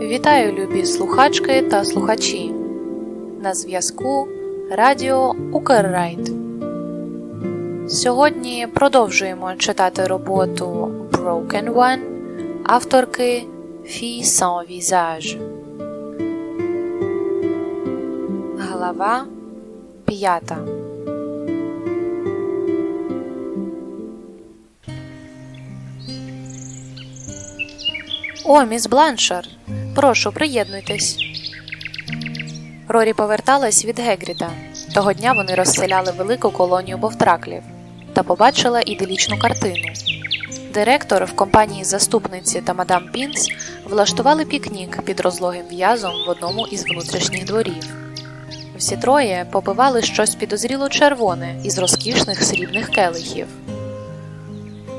Вітаю, любі слухачки та слухачі. На зв'язку Радіо Укррайт. Сьогодні продовжуємо читати роботу Broken One авторки Fille sans visage. Глава 5 О, міс Бланшар, прошу, приєднуйтесь. Рорі поверталась від Гегріда. Того дня вони розселяли велику колонію бовтраклів та побачила іделічну картину. Директор в компанії заступниці та мадам Пінс влаштували пікнік під розлогим в'язом в одному із внутрішніх дворів. Всі троє попивали щось підозріло червоне із розкішних срібних келихів.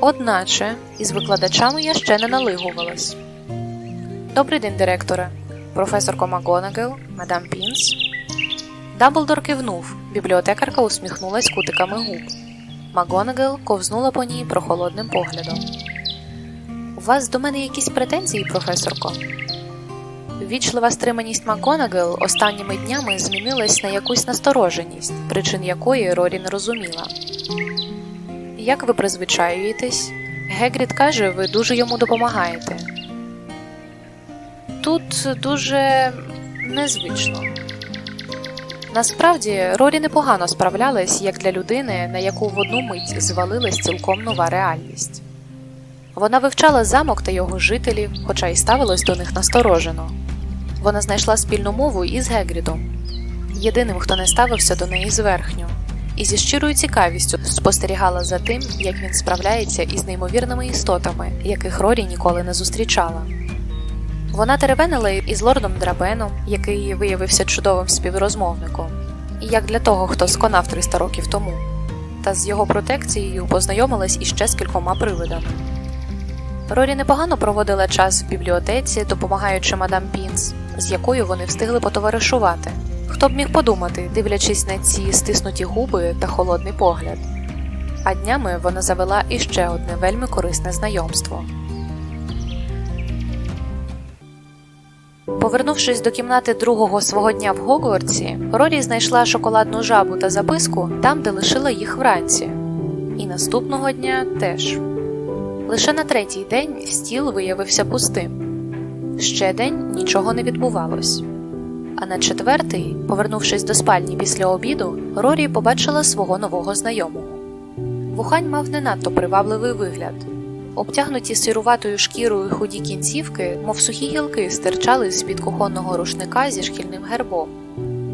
Одначе із викладачами я ще не налигувалась. Добрий день, директоре. Професорко МакГонагал, мадам Пінс. Дамблдор кивнув. Бібліотекарка усміхнулась кутиками губ. МакГонагал ковзнула по ній прохолодним поглядом. У вас до мене якісь претензії, професорко? Вічлива стриманість МакГонагал останніми днями змінилась на якусь настороженість, причин якої Рорі не розуміла. Як ви призвичаюєтесь? Гегрід каже, ви дуже йому допомагаєте. Тут дуже незвично. Насправді, Рорі непогано справлялась як для людини, на яку в одну мить звалилась цілком нова реальність. Вона вивчала замок та його жителів, хоча й ставилась до них насторожено. Вона знайшла спільну мову із Гегрідом, єдиним, хто не ставився до неї зверхньо, і зі щирою цікавістю спостерігала за тим, як він справляється із неймовірними істотами, яких Рорі ніколи не зустрічала. Вона теревенила із лордом Драбеном, який виявився чудовим співрозмовником, і як для того, хто сконав 300 років тому, та з його протекцією познайомилась іще з кількома привидами. Рорі непогано проводила час в бібліотеці, допомагаючи мадам Пінс, з якою вони встигли потоваришувати. Хто б міг подумати, дивлячись на ці стиснуті губи та холодний погляд. А днями вона завела іще одне вельми корисне знайомство. Повернувшись до кімнати другого свого дня в Гогвартсі, Рорі знайшла шоколадну жабу та записку там, де лишила їх вранці. І наступного дня теж. Лише на третій день стіл виявився пустим. Ще день нічого не відбувалось. А на четвертий, повернувшись до спальні після обіду, Рорі побачила свого нового знайомого. Вухань мав не надто привабливий вигляд. Обтягнуті сируватою шкірою худі кінцівки, мов сухі гілки, стирчали з-під кухонного рушника зі шкільним гербом.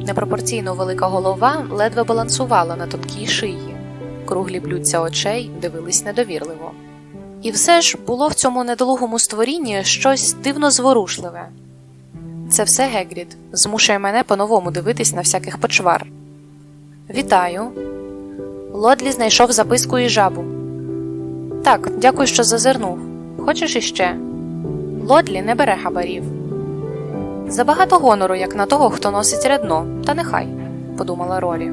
Непропорційно велика голова ледве балансувала на тонкій шиї, круглі блюдця очей дивились недовірливо. І все ж було в цьому недолугому створінні щось дивно зворушливе. Це все Гегрід змушує мене по-новому дивитись на всяких почвар. Вітаю. Лодлі знайшов записку і жабу. Так, дякую, що зазирнув. Хочеш іще? Лодлі не бере хабарів. Забагато гонору, як на того, хто носить рядно, та нехай, подумала Рорі.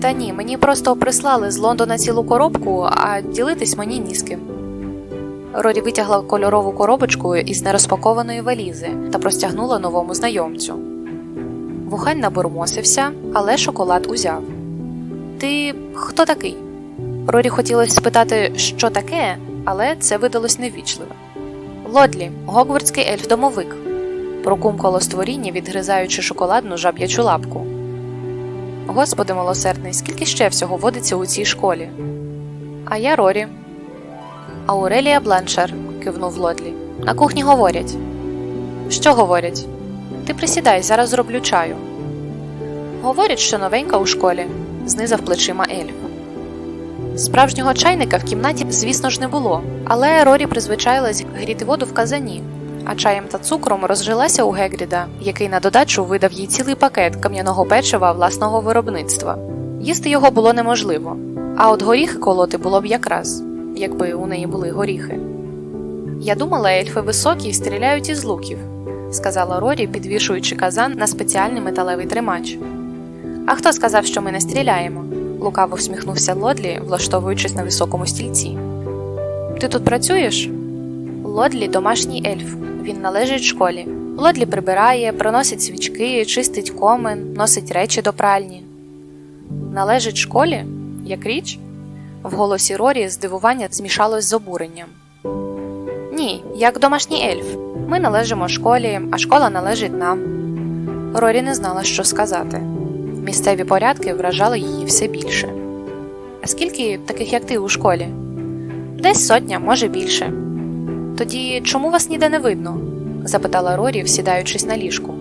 Та ні, мені просто прислали з Лондона цілу коробку, а ділитись мені ні з ким. Рорі витягла кольорову коробочку із нерозпакованої валізи та простягнула новому знайомцю. Вухань набурмосився, але шоколад узяв. Ти хто такий? Рорі хотілося спитати, що таке, але це видалось невічливо. Лодлі, гогвардський ельф-домовик, прокумкало створіння, відгризаючи шоколадну жаб'ячу лапку. Господи милосердний, скільки ще всього водиться у цій школі? А я Рорі. Аурелія Бланшер, кивнув Лодлі. На кухні говорять. Що говорять? Ти присідай, зараз зроблю чаю. Говорять, що новенька у школі, знизав плечима ельф. Справжнього чайника в кімнаті, звісно ж, не було, але Рорі призвичаїлась гріти воду в казані, а чаєм та цукром розжилася у Гегріда, який на додачу видав їй цілий пакет кам'яного печива власного виробництва. Їсти його було неможливо, а от горіхи колоти було б якраз, якби у неї були горіхи. Я думала, ельфи високі і стріляють із луків, сказала Рорі, підвішуючи казан на спеціальний металевий тримач. А хто сказав, що ми не стріляємо? лукаво всміхнувся Лодлі, влаштовуючись на високому стільці. Ти тут працюєш? Лодлі домашній ельф. Він належить школі. Лодлі прибирає, приносить свічки, чистить комен, носить речі до пральні. Належить школі? Як річ? В голосі Рорі здивування змішалось з обуренням. Ні, як домашній ельф. Ми належимо школі, а школа належить нам. Рорі не знала, що сказати. Місцеві порядки вражали її все більше. А скільки таких, як ти, у школі? Десь сотня, може більше. Тоді чому вас ніде не видно? запитала Рорі, сідаючись на ліжку.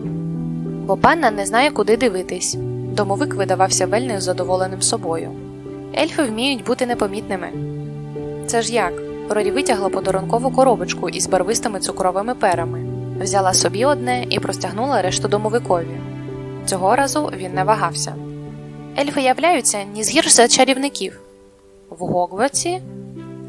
Бо панна не знає, куди дивитись. Домовик видавався вельми задоволеним собою. Ельфи вміють бути непомітними. Це ж як? Рорі витягла подарункову коробочку із барвистими цукровими перами, взяла собі одне і простягнула решту домовикові. Цього разу він не вагався. Ельфи являються ні згірш за чарівників. В Гогвартсі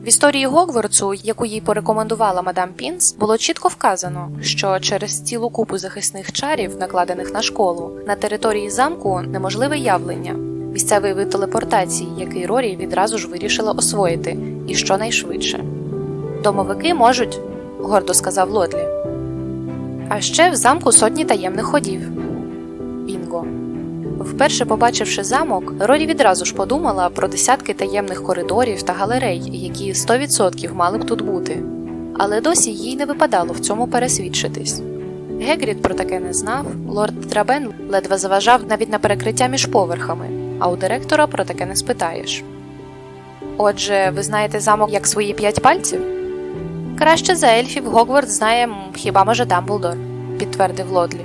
в історії Гогвартсу, яку їй порекомендувала мадам Пінс, було чітко вказано, що через цілу купу захисних чарів, накладених на школу, на території замку неможливе явлення, місцевий вид телепортації, який Рорі відразу ж вирішила освоїти, і щонайшвидше. Домовики можуть, гордо сказав Лодлі. А ще в замку сотні таємних ходів. Бінго. Вперше побачивши замок, Рорі відразу ж подумала про десятки таємних коридорів та галерей, які 100% мали б тут бути. Але досі їй не випадало в цьому пересвідчитись. Гегрід про таке не знав, лорд Трабен ледве заважав навіть на перекриття між поверхами, а у директора про таке не спитаєш. Отже, ви знаєте замок як свої п'ять пальців? Краще за ельфів Гогвард знає хіба може Дамблдор, підтвердив Лодлі.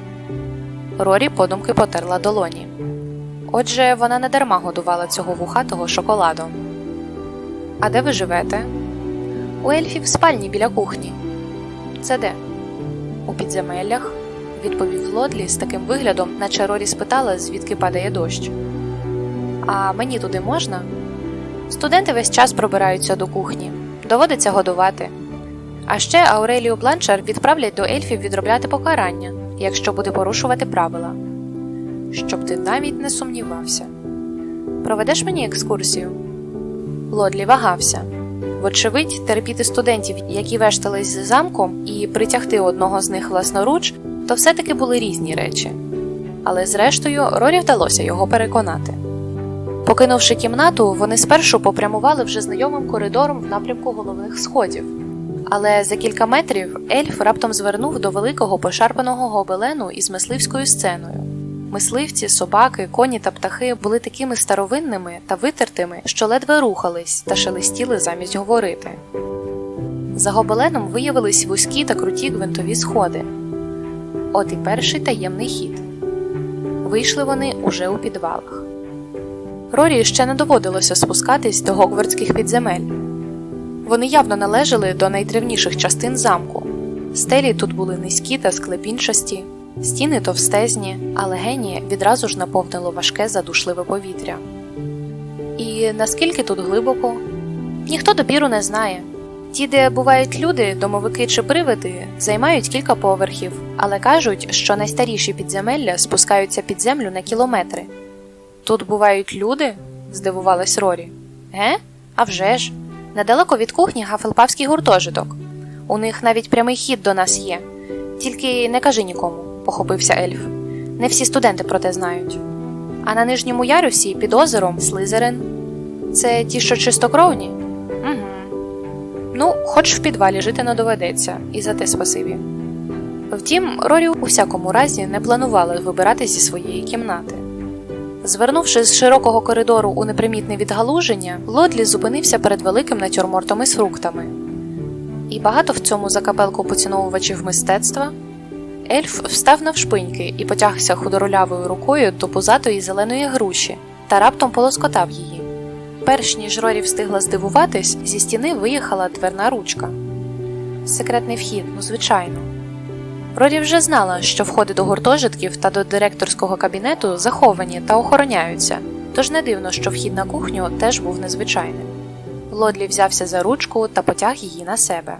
Рорі подумки потерла долоні. Отже, вона не дарма годувала цього вухатого шоколадом. А де ви живете? У ельфів в спальні біля кухні. Це де? У підземеллях, відповів Лодлі з таким виглядом, наче Рорі спитала, звідки падає дощ. А мені туди можна? Студенти весь час пробираються до кухні, доводиться годувати. А ще Аурелію Бланчар відправлять до ельфів відробляти покарання, якщо буде порушувати правила. Щоб ти навіть не сумнівався. Проведеш мені екскурсію? Лодлі вагався. Вочевидь, терпіти студентів, які вештались з замком, і притягти одного з них власноруч, то все-таки були різні речі. Але зрештою Рорі вдалося його переконати. Покинувши кімнату, вони спершу попрямували вже знайомим коридором в напрямку головних сходів. Але за кілька метрів ельф раптом звернув до великого пошарпаного гобелену із мисливською сценою. Мисливці, собаки, коні та птахи були такими старовинними та витертими, що ледве рухались та шелестіли замість говорити. За гобеленом виявились вузькі та круті гвинтові сходи. От і перший таємний хід. Вийшли вони уже у підвалах. Рорі ще не доводилося спускатись до гогвардських підземель. Вони явно належали до найдревніших частин замку. Стелі тут були низькі та склепінчасті, стіни товстезні, а легені відразу ж наповнило важке задушливе повітря. І наскільки тут глибоко? Ніхто допіру не знає. Ті, де бувають люди, домовики чи привиди, займають кілька поверхів, але кажуть, що найстаріші підземелля спускаються під землю на кілометри. Тут бувають люди? здивувалась Рорі. Ге? А вже ж. Недалеко від кухні гафелпавський гуртожиток. У них навіть прямий хід до нас є. Тільки не кажи нікому, похопився ельф. Не всі студенти про те знають. А на нижньому ярусі під озером Слизерин. Це ті, що чистокровні? Угу. Ну, хоч в підвалі жити не доведеться, і за те спасибі. Втім, Рорі у всякому разі не планувала вибирати зі своєї кімнати. Звернувши з широкого коридору у непримітне відгалуження, Лодлі зупинився перед великим натюрмортом із фруктами. І багато в цьому закапелку поціновувачів мистецтва. Ельф встав навшпиньки і потягся худоролявою рукою до пузатої зеленої груші та раптом полоскотав її. Перш ніж Рорі встигла здивуватись, зі стіни виїхала дверна ручка. Секретний вхід, ну звичайно. Рорі вже знала, що входи до гуртожитків та до директорського кабінету заховані та охороняються, тож не дивно, що вхід на кухню теж був незвичайним. Лодлі взявся за ручку та потяг її на себе.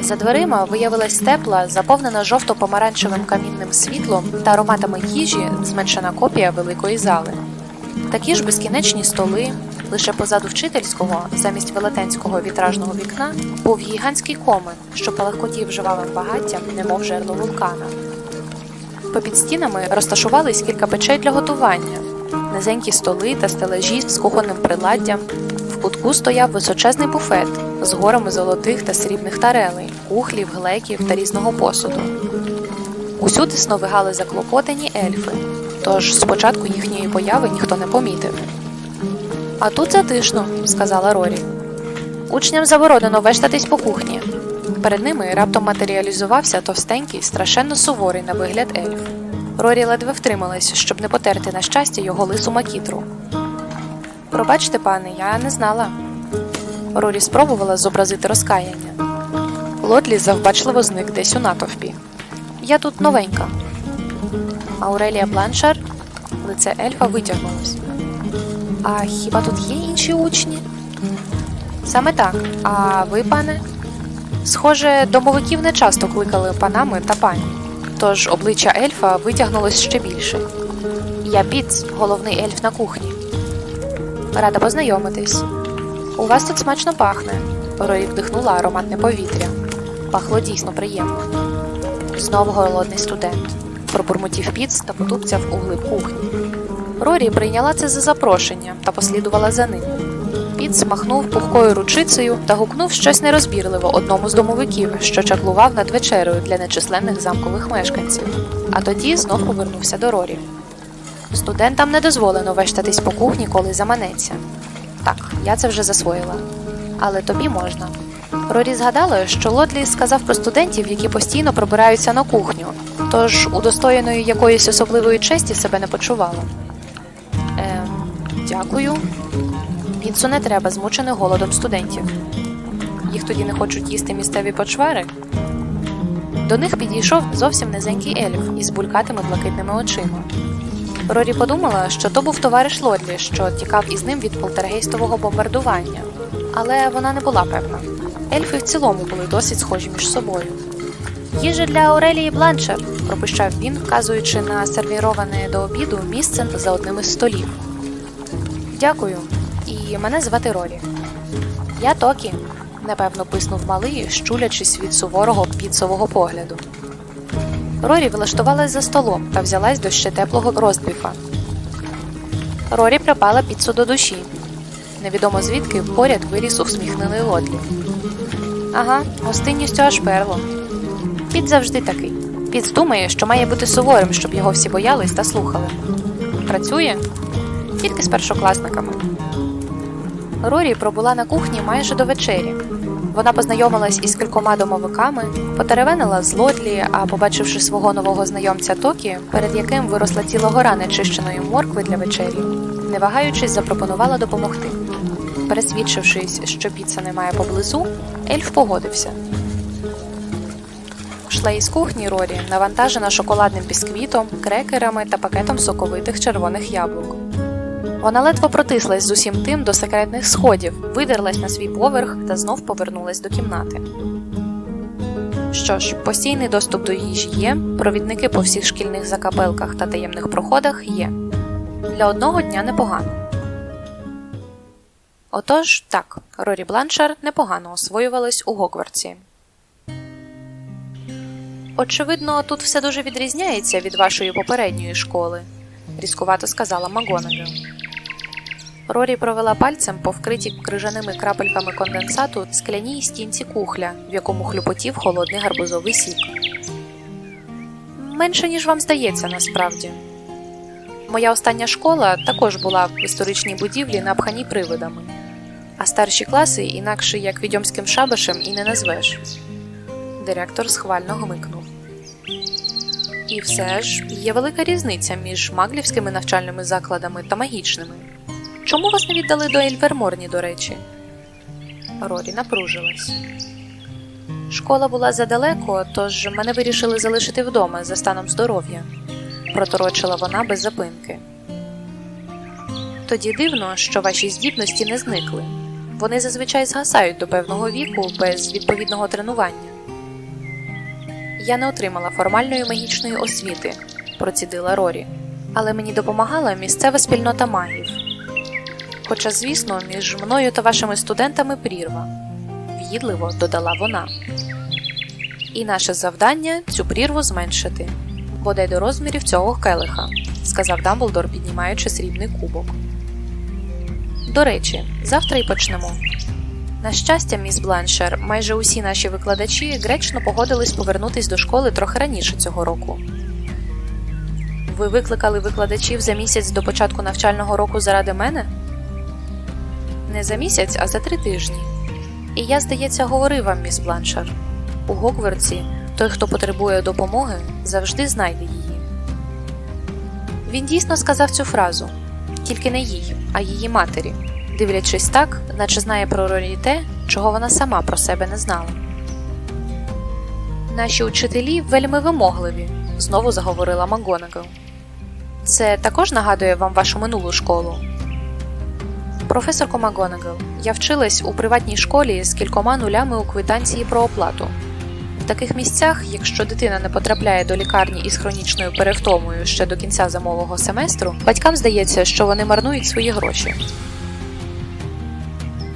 За дверима виявилась тепла, заповнена жовто-помаранчевим камінним світлом та ароматами їжі, зменшена копія великої зали. Такі ж безкінечні столи, лише позаду вчительського, замість велетенського вітражного вікна, був гігантський комен, що палахкотів живавим багаттям, немов жерло вулкана. Попід стінами розташувались кілька печей для готування, низенькі столи та стележі з кухонним приладдям. В кутку стояв височезний буфет з горами золотих та срібних тарелей, кухлів, глеків та різного посуду. Усюди сновигали заклопотані ельфи, тож спочатку їхньої появи ніхто не помітив. А тут затишно, сказала Рорі. Учням заборонено вештатись по кухні. Перед ними раптом матеріалізувався товстенький, страшенно суворий на вигляд ельф. Рорі ледве втрималась, щоб не потерти на щастя його лису макітру. Пробачте, пане, я не знала. Рорі спробувала зобразити розкаяння. Лодлі завбачливо зник десь у натовпі. Я тут новенька. Аурелія Бланшар, лице ельфа витягнулось. А хіба тут є інші учні? Саме так. А ви, пане? Схоже, домовиків не часто кликали панами та пані, тож обличчя ельфа витягнулось ще більше. Я Піц, головний ельф на кухні. Рада познайомитись. У вас тут смачно пахне. Рорі вдихнула ароматне повітря. Пахло дійсно приємно. Знову голодний студент. Пробурмотів Піц та потупцяв у глиб кухні. Рорі прийняла це за запрошення та послідувала за ним. Піц махнув пухкою ручицею та гукнув щось нерозбірливо одному з домовиків, що чаклував над вечерею для нечисленних замкових мешканців, а тоді знов повернувся до Рорі. Студентам не дозволено вештатись по кухні, коли заманеться. Так, я це вже засвоїла. Але тобі можна. Рорі згадала, що Лодлі сказав про студентів, які постійно пробираються на кухню, тож удостоєною якоїсь особливої честі себе не почувала. Дякую. Піцу не треба змучених голодом студентів. Їх тоді не хочуть їсти місцеві почвари. До них підійшов зовсім низенький ельф із булькатими блакитними очима. Рорі подумала, що то був товариш Лодлі, що тікав із ним від полтергейстового бомбардування, але вона не була певна. Ельфи в цілому були досить схожі між собою. Їжа для Аурелії Бланшер, пропищав він, вказуючи на сервіроване до обіду місце за одним із столів. Дякую, і мене звати Рорі. Я Токі, непевно писнув малий, щулячись від суворого піцового погляду. Рорі влаштувалась за столом та взялась до ще теплого роздбіфа. Рорі припала піцу до душі. Невідомо звідки поряд виліз усміхнений Лодлі. Ага, гостинністю аж перло. Піт завжди такий. Піт думає, що має бути суворим, щоб його всі боялись та слухали. Працює тільки з першокласниками. Рорі пробула на кухні майже до вечері. Вона познайомилась із кількома домовиками, потеревенила з Лодлі, а побачивши свого нового знайомця Токі, перед яким виросла ціла гора нечищеної моркви для вечері, не вагаючись, запропонувала допомогти. Пересвідчившись, що піца немає поблизу, ельф погодився. Шла із кухні Рорі, навантажена шоколадним бісквітом, крекерами та пакетом соковитих червоних яблук. Вона ледве протислась з усім тим до секретних сходів, видерлась на свій поверх та знов повернулась до кімнати. Що ж, постійний доступ до їжі є, провідники по всіх шкільних закапелках та таємних проходах є. Для одного дня непогано. Отож, так, Рорі Бланшар непогано освоювалась у Гогвартсі. Очевидно, тут все дуже відрізняється від вашої попередньої школи, різкувато сказала Магонагел. Рорі провела пальцем по вкритій крижаними крапельками конденсату скляній стінці кухля, в якому хлюпотів холодний гарбузовий сік. Менше, ніж вам здається, насправді. Моя остання школа також була в історичній будівлі, напханій привидами, а старші класи інакше як відьомським шабашем і не назвеш. Директор схвально гмикнув. І все ж є велика різниця між маглівськими навчальними закладами та магічними. Чому вас не віддали до Ельверморні, до речі? Рорі напружилась. Школа була задалеко, тож мене вирішили залишити вдома за станом здоров'я, проторочила вона без запинки. Тоді дивно, що ваші здібності не зникли. Вони зазвичай згасають до певного віку без відповідного тренування. Я не отримала формальної магічної освіти, процідила Рорі. Але мені допомагала місцева спільнота магів. Хоча, звісно, між мною та вашими студентами прірва, в'їдливо додала вона. І наше завдання цю прірву зменшити, бодай до розмірів цього келиха, сказав Дамблдор, піднімаючи срібний кубок. До речі, завтра й почнемо. На щастя, міс Бланшер, майже усі наші викладачі гречно погодились повернутись до школи трохи раніше цього року. Ви викликали викладачів за місяць до початку навчального року заради мене? Не за місяць, а за три тижні. І я, здається, говорив вам, міс Бланшер. У Гогвартсі той, хто потребує допомоги, завжди знайде її. Він дійсно сказав цю фразу, тільки не їй, а її матері, дивлячись так, наче знає про Рорі те, чого вона сама про себе не знала. Наші учителі вельми вимогливі, знову заговорила Макгонагал. Це також нагадує вам вашу минулу школу. Професорко Макгонагал, я вчилась у приватній школі з кількома нулями у квитанції про оплату. В таких місцях, якщо дитина не потрапляє до лікарні із хронічною перевтомою ще до кінця зимового семестру, батькам здається, що вони марнують свої гроші.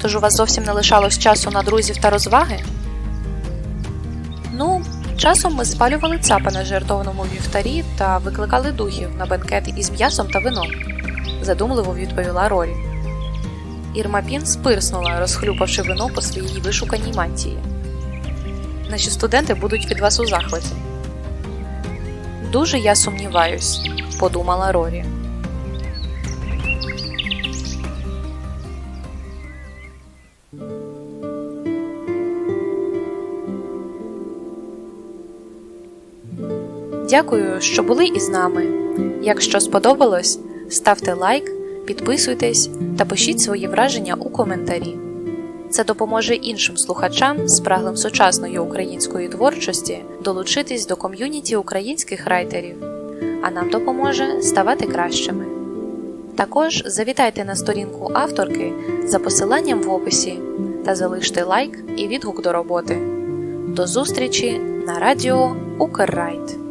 Тож у вас зовсім не лишалось часу на друзів та розваги? Ну, часом ми спалювали цапа на жертовному вівтарі та викликали духів на бенкет із м'ясом та вином, задумливо відповіла Рорі. Ірма Пін спирснула, розхлюпавши вино по своїй вишуканій мантії. Наші студенти будуть від вас у захваті. Дуже я сумніваюсь, подумала Рорі. Дякую, що були із нами. Якщо сподобалось, ставте лайк, підписуйтесь та пишіть свої враження у коментарі. Це допоможе іншим слухачам, спраглим сучасної української творчості, долучитись до ком'юніті українських райтерів, а нам допоможе ставати кращими. Також завітайте на сторінку авторки за посиланням в описі та залиште лайк і відгук до роботи. До зустрічі на радіо Укррайт.